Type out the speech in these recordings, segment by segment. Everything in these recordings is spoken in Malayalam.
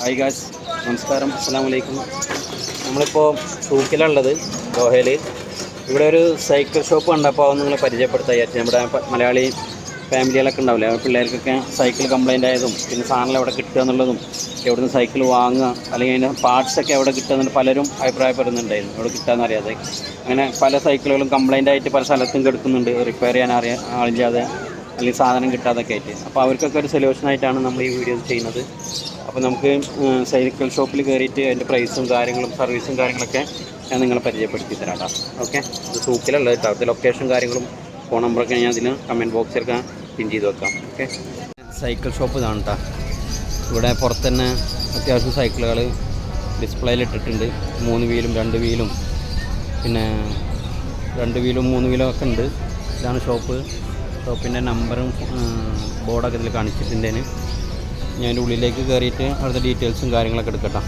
ഹായ് ഗാസ് നമസ്കാരം. അസ്സാം വലൈക്കും നമ്മളിപ്പോൾ സൂക്കിലുള്ളത് ദോഹയിൽ ഇവിടെ ഒരു സൈക്കിൾ ഷോപ്പ് കണ്ടപ്പോൾ അത് നിങ്ങളെ പരിചയപ്പെടുത്താൻ വിചാരിച്ചു. നമ്മുടെ മലയാളി ഫാമിലികളൊക്കെ ഉണ്ടാവില്ലേ? പിള്ളേർക്കൊക്കെ സൈക്കിൾ കംപ്ലൈന്റ് ആയതും പിന്നെ സാധനങ്ങൾ എവിടെ കിട്ടുക എന്നുള്ളതും എവിടെ നിന്ന് സൈക്കിൾ വാങ്ങുക അല്ലെങ്കിൽ അതിന്റെ പാർട്സൊക്കെ എവിടെ കിട്ടുക എന്നുള്ള പലരും അഭിപ്രായപ്പെടുന്നുണ്ടായിരുന്നു. എവിടെ കിട്ടാന്ന് അറിയാതെ. അങ്ങനെ പല സൈക്കിളുകളും കംപ്ലൈന്റ് ആയിട്ട് പല സ്ഥലത്തും കിടക്കുന്നുണ്ട്. റിപ്പയർ ചെയ്യാൻ അറിയാൻ ആളില്ലാതെ. അല്ലെങ്കിൽ സാധനം കിട്ടാതൊക്കെ ആയിട്ട്. അപ്പോൾ അവർക്കൊക്കെ ഒരു സൊല്യൂഷനായിട്ടാണ് നമ്മൾ ഈ വീഡിയോ ചെയ്യുന്നത്. അപ്പോൾ നമുക്ക് സൈക്കിൾ ഷോപ്പിൽ കയറിയിട്ട് അതിന്റെ പ്രൈസും കാര്യങ്ങളും സർവീസും കാര്യങ്ങളൊക്കെ ഞാൻ നിങ്ങളെ പരിചയപ്പെടുത്തി തരാം കേട്ടോ ഓക്കെ അത് സൂക്കിലുള്ളത് കേട്ടോ അത് ലൊക്കേഷൻ കാര്യങ്ങളും ഫോൺ നമ്പറൊക്കെ ഞാൻ അതിൽ കമന്റ് ബോക്സിലൊക്കെ പിൻ ചെയ്ത് വെക്കാം. ഓക്കെ സൈക്കിൾ ഷോപ്പ് ഇതാണ് കേട്ടോ ഇവിടെ പുറത്ത് തന്നെ അത്യാവശ്യം സൈക്കിളുകൾ ഡിസ്പ്ലേയിൽ ഇട്ടിട്ടുണ്ട്. മൂന്ന് വീലും രണ്ട് വീലും. പിന്നെ രണ്ട് വീലും മൂന്ന് വീലും ഒക്കെ ഉണ്ട്. ഇതാണ് ഷോപ്പ് ഷോപ്പിന്റെ നമ്പറും ബോർഡൊക്കെ ഇതിൽ കാണിച്ചിട്ടുണ്ടേന്. ഞാൻ അതിന്റെ ഉള്ളിലേക്ക് കയറിയിട്ട് അവിടുത്തെ ഡീറ്റെയിൽസും കാര്യങ്ങളൊക്കെ എടുക്കട്ടെ.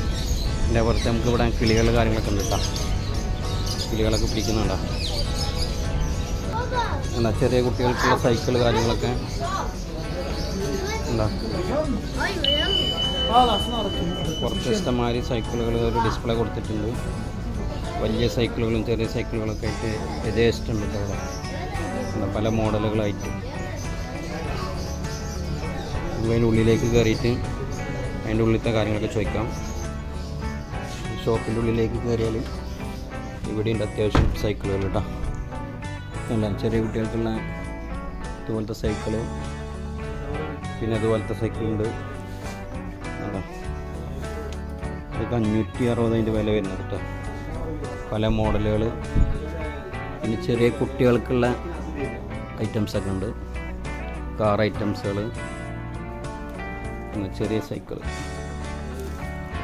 എന്റെ പുറത്ത് നമുക്ക് ഇവിടെ കിളികൾ കാര്യങ്ങളൊക്കെ ഉണ്ട് കേട്ടോ. കിളികളൊക്കെ പിടിക്കുന്നുണ്ടോ? എന്താ ചെറിയ കുട്ടികൾക്കുള്ള സൈക്കിൾ കാര്യങ്ങളൊക്കെ? കുറച്ച് ഇഷ്ടമായി സൈക്കിളുകൾ ഒരു ഡിസ്പ്ലേ കൊടുത്തിട്ടുണ്ട്. വലിയ സൈക്കിളുകളും ചെറിയ സൈക്കിളുകളൊക്കെ ആയിട്ട് യഥേഷ്ടമുണ്ട് അവിടെ പല മോഡലുകളായിട്ട്. അതിന്റെ ഉള്ളിലേക്ക് കയറിയിട്ട് അതിന്റെ ഉള്ളിലത്തെ കാര്യങ്ങളൊക്കെ ചോദിക്കാം. ഷോപ്പിന്റെ ഉള്ളിലേക്ക് കയറിയാൽ ഇവിടെയുണ്ട് അത്യാവശ്യം സൈക്കിളുകൾ കേട്ടോ. അല്ല ചെറിയ കുട്ടികൾക്കുള്ള ഇതുപോലത്തെ സൈക്കിൾ. പിന്നെ അതുപോലത്തെ സൈക്കിളുണ്ട്. അതൊക്കെ അഞ്ഞൂറ്റി അറുപത് അതിന്റെ വില വരുന്നത് കേട്ടോ. പല മോഡലുകൾ പിന്നെ ചെറിയ കുട്ടികൾക്കുള്ള ഐറ്റംസൊക്കെ ഉണ്ട്. കാർ ഐറ്റംസുകൾ പിന്നെ ചെറിയ സൈക്കിൾ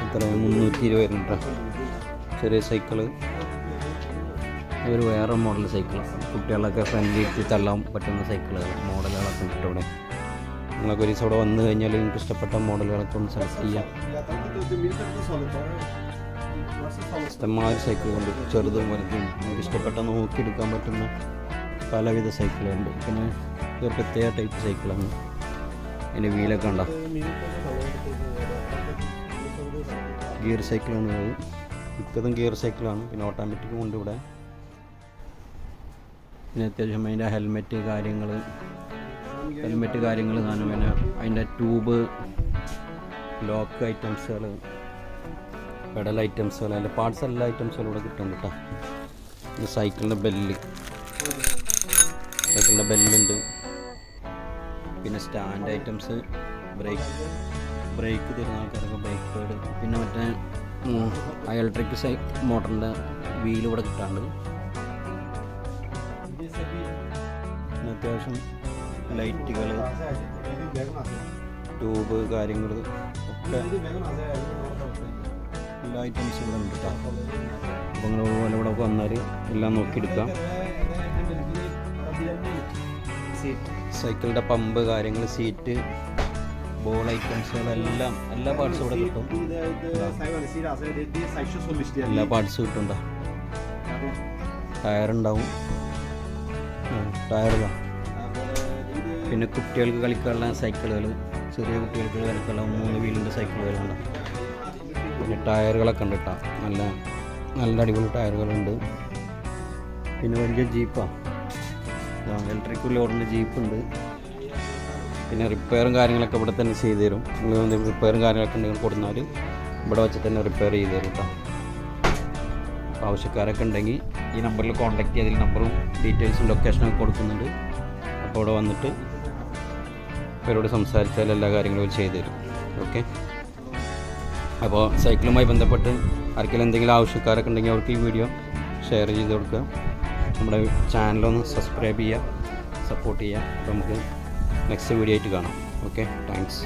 എത്ര മുന്നൂറ്റി ഇരുപത് രൂപ ചെറിയ സൈക്കിൾ ഒരു വേറെ മോഡൽ സൈക്കിൾ കുട്ടികളൊക്കെ ഫ്രണ്ട്ലി ഫ്രണ്ടിലേക്ക് തള്ളാൻ പറ്റുന്ന സൈക്കിളുകൾ മോഡലുകളൊക്കെ ഉണ്ട് ഇവിടെ. നിങ്ങളൊക്കെ ഒരു ദിവസം വന്നു കഴിഞ്ഞാൽ നിങ്ങൾക്ക് ഇഷ്ടപ്പെട്ട മോഡലുകളൊക്കെ ഒന്ന് സെലക്ട് ചെയ്യാം. ഇഷ്ടംമാതിരി സൈക്കിളുണ്ട് ചെറുതും വലുതും. നിങ്ങൾക്ക് ഇഷ്ടപ്പെട്ട നോക്കിയെടുക്കാൻ പറ്റുന്ന പലവിധ സൈക്കിളുണ്ട് പിന്നെ ഇത് പ്രത്യേക ടൈപ്പ് സൈക്കിളാണ്. അതിന്റെ വീലൊക്കെ ഉണ്ടോ ഗിയർ സൈക്കിളാണ് അത് മിക്കതും ഗിയർ സൈക്കിളാണ് പിന്നെ ഓട്ടോമാറ്റിക്കും ഉണ്ട് ഇവിടെ. പിന്നെ അത്യാവശ്യം അതിന്റെ ഹെൽമെറ്റ് കാര്യങ്ങൾ ഹെൽമെറ്റ് കാര്യങ്ങൾ കാണും പിന്നെ അതിന്റെ ട്യൂബ് ലോക്ക് ഐറ്റംസുകൾ പെഡൽ ഐറ്റംസുകൾ അതിന്റെ പാർട്സ് എല്ലാ ഐറ്റംസുകളും ഇവിടെ കിട്ടും കേട്ടോ സൈക്കിളിന്റെ ബെല്ല് സൈക്കിളിന്റെ ബെല്ലുണ്ട്. പിന്നെ സ്റ്റാൻഡ് ഐറ്റംസ് ബ്രേക്ക് ബ്രേക്ക് തരുന്ന ആൾക്കാരൊക്കെ ബ്രേക്ക് പേഡ് പിന്നെ മറ്റേ ആ ഇലക്ട്രിക് സൈ മോട്ടറിന്റെ വീൽ ഇവിടെ കിട്ടാണ്ട്. പിന്നെ അത്യാവശ്യം ലൈറ്റുകൾ ട്യൂബ് കാര്യങ്ങൾ ഒക്കെ എല്ലാ ഐറ്റംസും ഇവിടെ കേട്ടോ അപ്പോൾ നിങ്ങൾ ഇവിടെ വന്നാൽ എല്ലാം നോക്കിയെടുക്കാം. സൈക്കിളിന്റെ പമ്പ് കാര്യങ്ങൾ സീറ്റ് ബോൾ ഐറ്റംസുകളെല്ലാം എല്ലാ പാർട്സും ഇവിടെ കിട്ടും. എല്ലാ പാർട്സും കിട്ടും ടയർ ഉണ്ടാവും. ടയറിലാണ് പിന്നെ കുട്ടികൾക്ക് കളിക്കാനുള്ള സൈക്കിളുകൾ ചെറിയ കുട്ടികൾക്ക് കളിക്കാനുള്ള മൂന്ന് വീലിന്റെ സൈക്കിളുകളുണ്ട് പിന്നെ ടയറുകളൊക്കെ ഉണ്ട് കേട്ടോ നല്ല നല്ല അടിപൊളി ടയറുകളുണ്ട് പിന്നെ വലിയ ജീപ്പാണ് ഇലക്ട്രിക് ലോഡിന്റെ ജീപ്പുണ്ട് പിന്നെ റിപ്പയറും കാര്യങ്ങളൊക്കെ ഇവിടെ തന്നെ ചെയ്തു തരും നിങ്ങൾ എന്തെങ്കിലും റിപ്പയറും കാര്യങ്ങളൊക്കെ ഉണ്ടെങ്കിൽ കൊടുന്നാൽ ഇവിടെ വെച്ച് തന്നെ റിപ്പയർ ചെയ്ത് തരും കേട്ടോ ആവശ്യക്കാരൊക്കെ ഉണ്ടെങ്കിൽ ഈ നമ്പറിൽ കോൺടാക്ട് ചെയ്തതിൽ നമ്പറും ഡീറ്റെയിൽസും ലൊക്കേഷനൊക്കെ കൊടുക്കുന്നുണ്ട്. അപ്പോൾ ഇവിടെ വന്നിട്ട് ഇവരോട് സംസാരിച്ചാൽ എല്ലാ കാര്യങ്ങളും ചെയ്തു തരും ഓക്കെ അപ്പോൾ സൈക്കിളുമായി ബന്ധപ്പെട്ട് ആർക്കെങ്കിലും എന്തെങ്കിലും ആവശ്യക്കാരൊക്കെ ഉണ്ടെങ്കിൽ അവർക്ക് ഈ വീഡിയോ ഷെയർ ചെയ്ത് കൊടുക്കുക. നമ്മുടെ ചാനലൊന്ന് സബ്സ്ക്രൈബ് ചെയ്യുക സപ്പോർട്ട് ചെയ്യുക. അപ്പോൾ നമുക്ക് നെക്സ്റ്റ് വീഡിയോ ആയിട്ട് കാണാം. Okay thanks